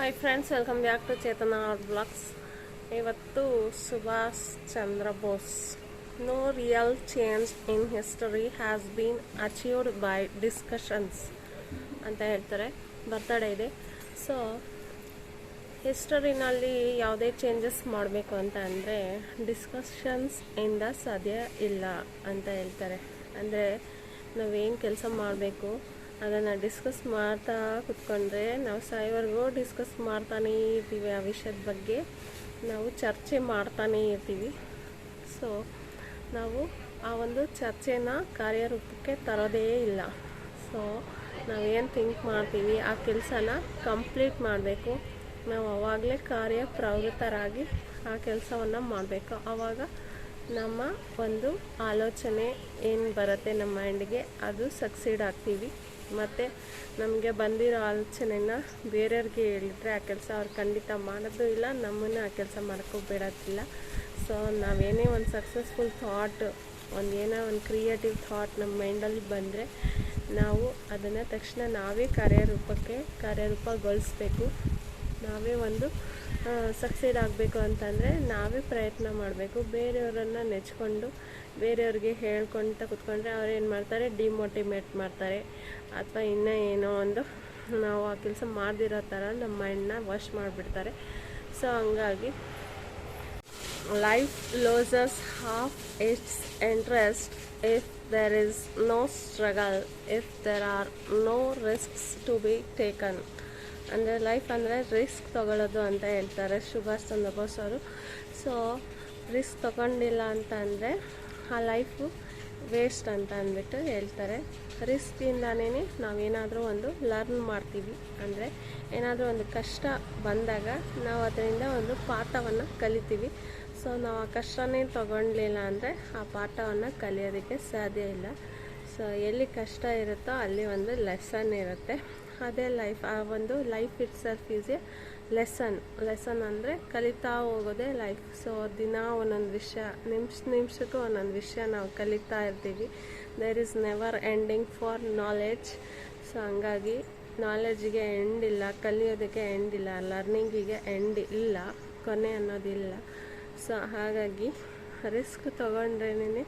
Hi friends welcome back to Chetana blogs ಇವತ್ತು Subhash Chandra Bose no real change in history has been achieved by discussions ಅಂತ ಹೇಳ್ತಾರೆ. Birthday ಇದೆ. So ಹಿಸ್ಟರಿನಲ್ಲಿ ಯಾವುದೇ changes ಮಾಡಬೇಕು ಅಂತ ಅಂದರೆ ಡಿಸ್ಕಷನ್ಸ್ ಇಂದ ಸಾಧ್ಯ ಇಲ್ಲ ಅಂತ ಹೇಳ್ತಾರೆ. ಅಂದರೆ ನಾವೇನು ಕೆಲಸ ಮಾಡಬೇಕು? ಅದನ್ನು ಡಿಸ್ಕಸ್ ಮಾಡ್ತಾ ಕುತ್ಕೊಂಡ್ರೆ ನಾವು ಸಾಯೋವರೆಗೂ ಡಿಸ್ಕಸ್ ಮಾಡ್ತಾನೇ ಇರ್ತೀವಿ ಆ ವಿಷಯದ ಬಗ್ಗೆ. ನಾವು ಚರ್ಚೆ ಮಾಡ್ತಾನೇ ಇರ್ತೀವಿ. ಸೊ ನಾವು ಆ ಒಂದು ಚರ್ಚೆನ ಕಾರ್ಯರೂಪಕ್ಕೆ ತರೋದೇ ಇಲ್ಲ. ಸೊ ನಾವೇನು ಥಿಂಕ್ ಮಾಡ್ತೀವಿ, ಆ ಕೆಲಸನ ಕಂಪ್ಲೀಟ್ ಮಾಡಬೇಕು. ನಾವು ಅವಾಗಲೇ ಕಾರ್ಯ ಪ್ರವೃತ್ತರಾಗಿ ಆ ಕೆಲಸವನ್ನು ಮಾಡಬೇಕು. ಆವಾಗ ನಮ್ಮ ಒಂದು ಆಲೋಚನೆ ಏನು ಬರುತ್ತೆ ನಮ್ಮ ಮೈಂಡ್ಗೆ ಅದು ಸಕ್ಸೀಡ್ ಆಗ್ತೀವಿ. ಮತ್ತು ನಮಗೆ ಬಂದಿರೋ ಆಲೋಚನೆನ ಬೇರೆಯವ್ರಿಗೆ ಹೇಳಿದ್ರೆ ಆ ಕೆಲಸ ಅವ್ರು ಖಂಡಿತ ಮಾಡೋದು ಇಲ್ಲ, ನಮ್ಮನ್ನು ಆ ಕೆಲಸ ಮಾಡೋಕ್ಕೂ ಬಿಡೋದಿಲ್ಲ ಸೊ ನಾವೇನೇ ಒಂದು ಸಕ್ಸಸ್ಫುಲ್ ಥಾಟ್ ಒಂದು ಏನೋ ಒಂದು ಕ್ರಿಯೇಟಿವ್ ಥಾಟ್ ನಮ್ಮ ಮೈಂಡಲ್ಲಿ ಬಂದರೆ ನಾವು ಅದನ್ನು ತಕ್ಷಣ ನಾವೇ ಕಾರ್ಯರೂಪಕ್ಕೆ, ಕಾರ್ಯರೂಪಗೊಳಿಸ್ಬೇಕು. ನಾವೇ ಒಂದು ಸಕ್ಸೀಡ್ ಆಗಬೇಕು ಅಂತಂದರೆ ನಾವೇ ಪ್ರಯತ್ನ ಮಾಡಬೇಕು. ಬೇರೆಯವರನ್ನು ನೆಚ್ಕೊಂಡು, ಬೇರೆಯವ್ರಿಗೆ ಹೇಳ್ಕೊತ ಕುತ್ಕೊಂಡ್ರೆ ಅವ್ರು ಏನು ಮಾಡ್ತಾರೆ? ಡಿಮೋಟಿವೇಟ್ ಮಾಡ್ತಾರೆ. ಅಥವಾ ಇನ್ನೂ ಏನೋ ಒಂದು ನಾವು ಆ ಕೆಲಸ ಮಾಡದಿರೋ ಥರ ನಮ್ಮ ಮೈಂಡನ್ನ ವಾಶ್ ಮಾಡಿಬಿಡ್ತಾರೆ. ಸೊ ಹಂಗಾಗಿ life loses half its interest if there is no struggle if there are no risks to be taken. ಅಂದರೆ ಲೈಫ್ ಅಂದರೆ ರಿಸ್ಕ್ ತಗೊಳ್ಳೋದು ಅಂತ ಹೇಳ್ತಾರೆ ಸುಭಾಷ್ ಚಂದ್ರ ಬೋಸ್ ಅವರು. ಸೊ ರಿಸ್ಕ್ ತೊಗೊಂಡಿಲ್ಲ ಅಂತ ಅಂದರೆ ಆ ಲೈಫು ವೇಸ್ಟ್ ಅಂತ ಅಂದ್ಬಿಟ್ಟು ಹೇಳ್ತಾರೆ. ರಿಸ್ಕಿಂದನೇ ನಾವೇನಾದರೂ ಒಂದು ಲರ್ನ್ ಮಾಡ್ತೀವಿ. ಅಂದರೆ ಏನಾದರೂ ಒಂದು ಕಷ್ಟ ಬಂದಾಗ ನಾವು ಅದರಿಂದ ಒಂದು ಪಾಠವನ್ನು ಕಲಿತೀವಿ. ಸೊ ನಾವು ಆ ಕಷ್ಟನೇ ತಗೊಳ್ಲಿಲ್ಲ ಅಂದರೆ ಆ ಪಾಠವನ್ನು ಕಲಿಯೋದಕ್ಕೆ ಸಾಧ್ಯ ಇಲ್ಲ. ಸೊ ಎಲ್ಲಿ ಕಷ್ಟ ಇರುತ್ತೋ ಅಲ್ಲಿ ಒಂದು ಲೆಸನ್ ಇರುತ್ತೆ. ಅದೇ ಲೈಫ್ ಆ ಒಂದು life itself is a lesson lesson ಅಂದರೆ ಕಲಿತಾ ಹೋಗೋದೇ ಲೈಫ್ ಸೊ ದಿನ ಒಂದೊಂದು ವಿಷಯ, ನಿಮಿಷ, ನಿಮಿಷಕ್ಕೂ ಒಂದೊಂದು ವಿಷಯ ನಾವು ಕಲಿತಾ ಇರ್ತೀವಿ. There is never ending for knowledge so ಹಂಗಾಗಿ ನಾಲೆಡ್ಜಿಗೆ ಎಂಡ್ ಇಲ್ಲ, ಕಲಿಯೋದಕ್ಕೆ ಎಂಡ್ ಇಲ್ಲ ಲರ್ನಿಂಗಿಗೆ ಎಂಡ್ ಇಲ್ಲ, ಕೊನೆ ಅನ್ನೋದಿಲ್ಲ. ಸೊ ಹಾಗಾಗಿ ರಿಸ್ಕ್ ತೊಗೊಂಡ್ರೇನೆ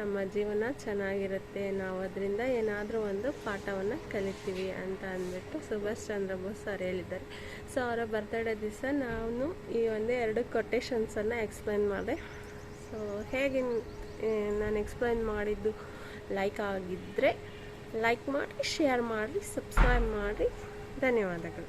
ನಮ್ಮ ಜೀವನ ಚೆನ್ನಾಗಿರುತ್ತೆ. ನಾವು ಅದರಿಂದ ಏನಾದರೂ ಒಂದು ಪಾಠವನ್ನು ಕಲಿತೀವಿ ಅಂತ ಅಂದ್ಬಿಟ್ಟು ಸುಭಾಷ್ ಚಂದ್ರ ಬೋಸ್ ಅವ್ರು ಹೇಳಿದ್ದಾರೆ. ಸೊ ಅವರ ಬರ್ತ್ಡೇ ದಿವಸ ನಾನು ಈ ಒಂದು ಎರಡು ಕೊಟೇಶನ್ಸನ್ನು ಎಕ್ಸ್ಪ್ಲೈನ್ ಮಾಡಿದೆ. ಸೊ ಹೇಗೆ ನಾನು ಎಕ್ಸ್ಪ್ಲೈನ್ ಮಾಡಿದ್ದು? ಲೈಕ್ ಆಗಿದ್ದರೆ ಲೈಕ್ ಮಾಡಿ ಶೇರ್ ಮಾಡಿ ಸಬ್ಸ್ಕ್ರೈಬ್ ಮಾಡಿ. ಧನ್ಯವಾದಗಳು.